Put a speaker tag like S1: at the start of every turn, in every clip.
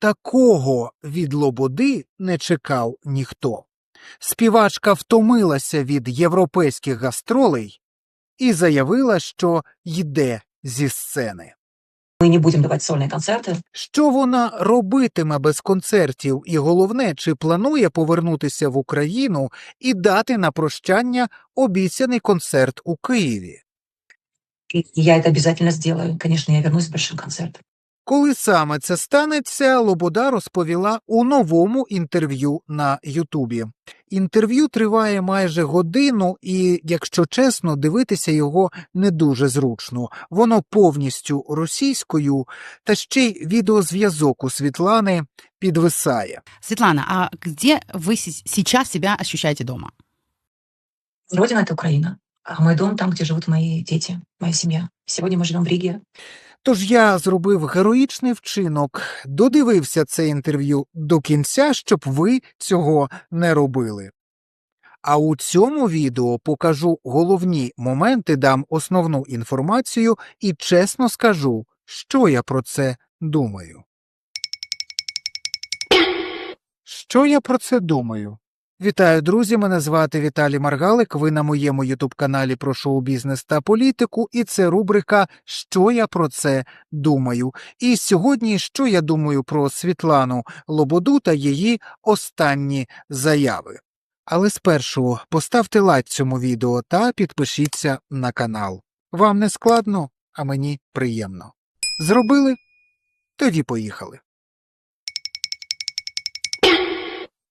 S1: Такого від Лободи не чекав ніхто. Співачка втомилася від європейських гастролей і заявила, що йде зі сцени.
S2: Мы не будем давать сольные концерты.
S1: Що вона робитиме без концертів, і головне, чи планує повернутися в Україну і дати на прощання обіцяний концерт у Києві?
S2: И я это обязательно сделаю. Конечно, я вернусь с большим концертом.
S1: Коли саме це станеться, Лобода розповіла у новому інтерв'ю на Ютубі. Інтерв'ю триває майже годину, і, якщо чесно, дивитися його не дуже зручно. Воно повністю російською, та ще й відеозв'язок у Світлани підвисає.
S3: Светлана, а где вы се- сейчас себя ощущаете дома?
S2: Родина — это Украина. А мой дом там, где живут мои дети, моя семья. Сегодня мы живем в Риге.
S1: Тож я зробив героїчний вчинок, додивився це інтерв'ю до кінця, щоб ви цього не робили. А у цьому відео покажу головні моменти, дам основну інформацію і чесно скажу, що я про це думаю. Що я про це думаю? Вітаю, друзі! Мене звати Віталій Маргалик. Ви на моєму ютуб-каналі про шоу-бізнес та політику, і це рубрика Що я про це думаю. І сьогодні що я думаю про Світлану Лободу та її останні заяви. Але спершу поставте лайк цьому відео та підпишіться на канал. Вам не складно, а мені приємно. Зробили? Тоді поїхали.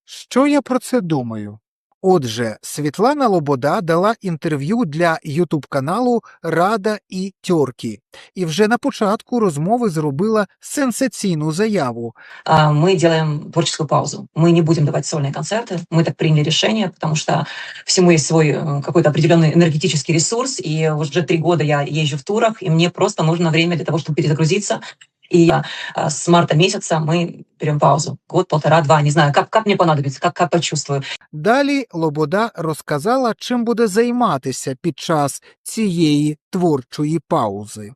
S1: Що я про це думаю? Отже, Світлана Лобода дала інтерв'ю для ютуб каналу Рада і Тьоркі, і вже на початку розмови зробила сенсаційну заяву.
S2: А, Мы делаем творческую паузу. Мы не будем давать сольные концерты. Мы так приняли решение, потому что всему есть свой э, какой-то определенный энергетический ресурс. И уже три года я езжу в турах, и мне просто нужно время для того, чтобы перезагрузиться. И а, с марта месяца мы берем паузу. Год, полтора, два, не знаю, как, как мне понадобится, как, как почувствую.
S1: Далі Лобода розказала, чим буде займатися під час цієї творчої паузи.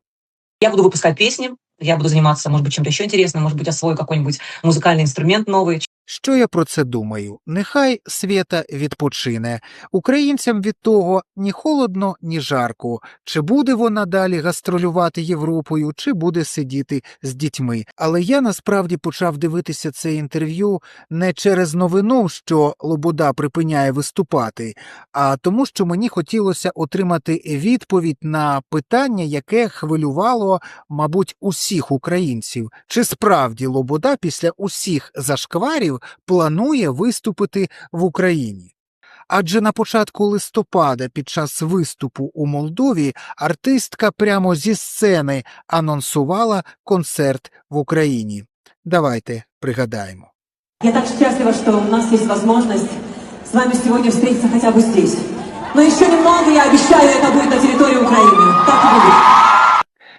S2: Я буду выпускать песни, я буду заниматься, может быть, чем-то еще интересным, может быть, освою какой-нибудь музыкальный инструмент новый,
S1: що я про це думаю? Нехай свята відпочине. Українцям від того ні холодно, ні жарко. Чи буде вона далі гастролювати Європою, чи буде сидіти з дітьми. Але я насправді почав дивитися це інтерв'ю не через новину, що Лобода припиняє виступати, а тому, що мені хотілося отримати відповідь на питання, яке хвилювало, мабуть, усіх українців. Чи справді Лобода після усіх зашкварів планує виступити в Україні. Адже на початку листопада під час виступу у Молдові артистка прямо зі сцени анонсувала концерт в Україні. Давайте пригадаємо.
S4: Я так счастлива, что у нас есть возможность с вами сегодня встретиться хотя бы здесь. Но еще немного, я обещаю, это будет на территории Украины. Так и будет.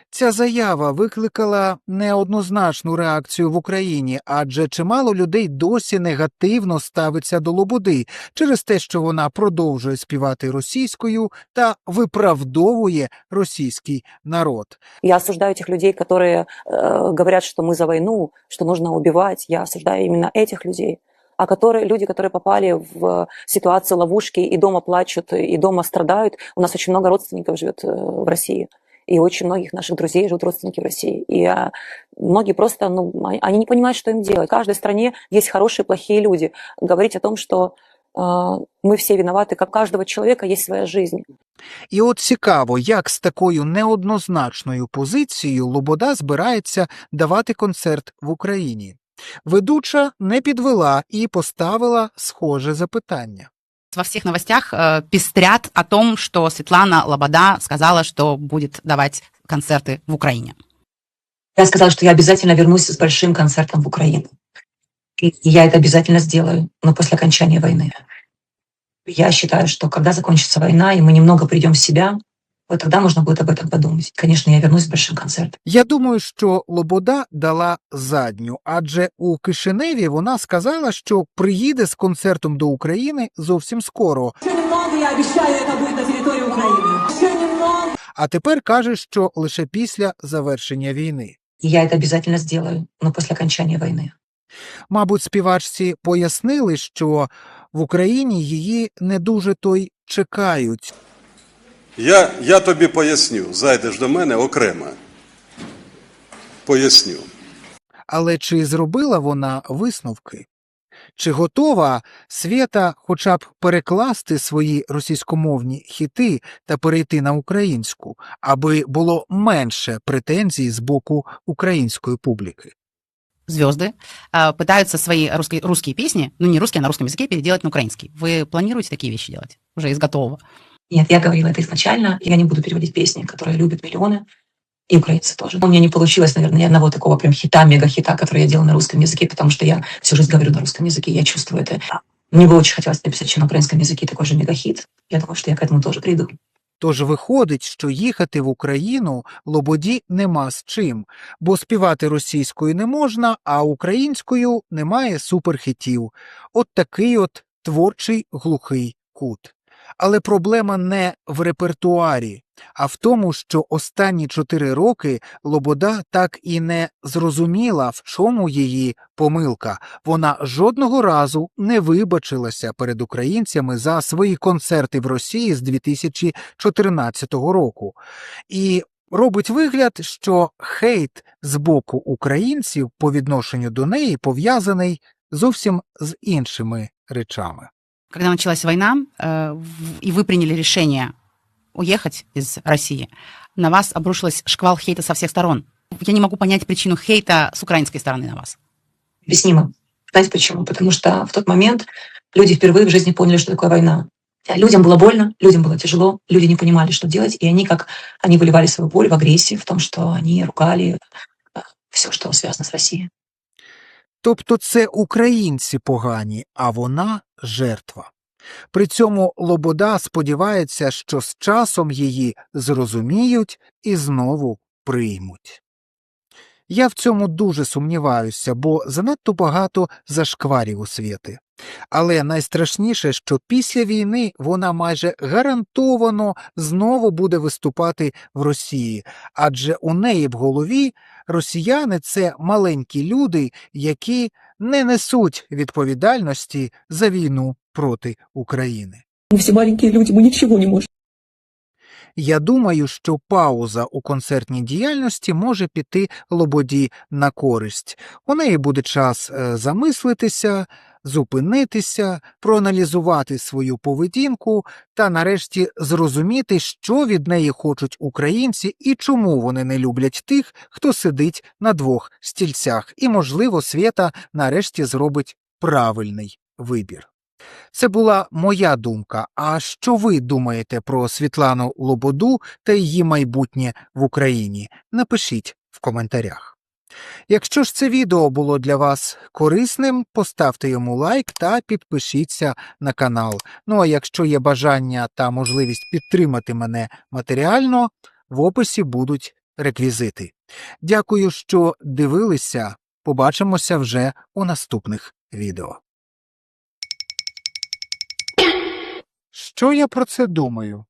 S1: Ця заява викликала неоднозначну реакцію в Україні, адже чимало людей досі негативно ставиться до Лободи через те, що вона продовжує співати російською та виправдовує російський народ.
S5: Я осуждаю тех людей, которые э, говорят, что мы за войну, что нужно убивать. Я осуждаю именно этих людей. А которые, люди, которые попали в ситуацию ловушки и дома плачут, и дома страдают. У нас очень много родственников живет э, в России. И очень многих наших друзей живут родственники в России. И а, многие просто, ну, они- они не понимают, что им делать. В каждой стране есть хорошие и плохие люди. Говорить о том, что э, мы все виноваты, как у каждого человека есть своя жизнь.
S1: І от цікаво, як з такою неоднозначною позицією Лобода збирається давати концерт в Україні. Ведуча не підвела і поставила схоже запитання.
S3: Во всех новостях э, пестрят о том, что Светлана Лобода сказала, что будет давать концерты в Украине.
S2: Я сказала, что я обязательно вернусь с большим концертом в Украину. И я это обязательно сделаю, но после окончания войны. Я считаю, что когда закончится война, и мы немного придем в себя, вот тогда можно будет об этом подумать. Конечно, я вернусь с большим концертом.
S1: Я думаю, що Лобода дала задню, адже у Кишиневі вона сказала, що приїде з концертом до України зовсім скоро.
S4: Еще немного, я обещаю, это будет на территории Украины. Еще немного.
S1: А тепер каже, що лише після завершення війни.
S2: И я это обязательно сделаю, но после окончания войны.
S1: Мабуть, співачці пояснили, що в Україні її не дуже то й чекають.
S6: Я, я тобі поясню, зайдеш до мене окремо. Поясню.
S1: Але чи зробила вона висновки? Чи готова Свята хоча б перекласти свої російськомовні хіти та перейти на українську, аби було менше претензій з боку української публіки?
S3: Звезды э, пытаются свои русские, русские песни, ну не русские, а на русском языке переделать на украинский. Вы планируете такие вещи делать? Уже из готового?
S2: Нет, я говорила это изначально. Я не буду переводить песни, которые любят миллионы. И украинцы тоже. У меня не получилось, наверное, ни одного такого прям хита, мега-хита, который я делала на русском языке, потому что я всю жизнь говорю на русском языке, я чувствую это. Мне бы очень хотелось написать еще на украинском языке такой же мега-хит. Я думаю, что я к этому тоже приду.
S1: Тож виходить, що їхати в Україну Лободі нема з чим, бо співати російською не можна, а українською немає суперхітів. От такий от творчий глухий кут. Але проблема не в репертуарі, а в тому, що останні чотири роки Лобода так і не зрозуміла, в чому її помилка. Вона жодного разу не вибачилася перед українцями за свої концерти в Росії з 2014 року. І робить вигляд, що хейт з боку українців по відношенню до неї пов'язаний зовсім з іншими речами.
S3: Когда началась война, э, и вы приняли решение уехать из России, на вас обрушилась шквал хейта со всех сторон. Я не могу понять причину хейта с украинской стороны на вас.
S2: Объяснимо. Знаете почему? Потому что в тот момент люди впервые в жизни поняли, что такое война. А Людям было больно, людям было тяжело, люди не понимали, что делать, и они как они выливали свою боль в агрессии, в том, что они ругали все, что связано с Россией.
S1: Тобто це українці погані, а вона жертва. При цьому Лобода сподівається, що з часом її зрозуміють і знову приймуть. Я в цьому дуже сумніваюся, бо занадто багато зашкварів у світи. Але найстрашніше, що після війни вона майже гарантовано знову буде виступати в Росії, адже у неї в голові росіяни це маленькі люди, які не несуть відповідальності за війну проти України.
S7: Мы все маленькие люди, мы ничего не можем.
S1: Я думаю, що пауза у концертній діяльності може піти Лободі на користь. У неї буде час е, замислитися, зупинитися, проаналізувати свою поведінку та нарешті зрозуміти, що від неї хочуть українці і чому вони не люблять тих, хто сидить на двох стільцях, і, можливо, Свята нарешті зробить правильний вибір. Це була моя думка. А що ви думаєте про Світлану Лободу та її майбутнє в Україні? Напишіть в коментарях. Якщо ж це відео було для вас корисним, поставте йому лайк та підпишіться на канал. Ну а якщо є бажання та можливість підтримати мене матеріально, в описі будуть реквізити. Дякую, що дивилися. Побачимося вже у наступних відео. Що я про це думаю?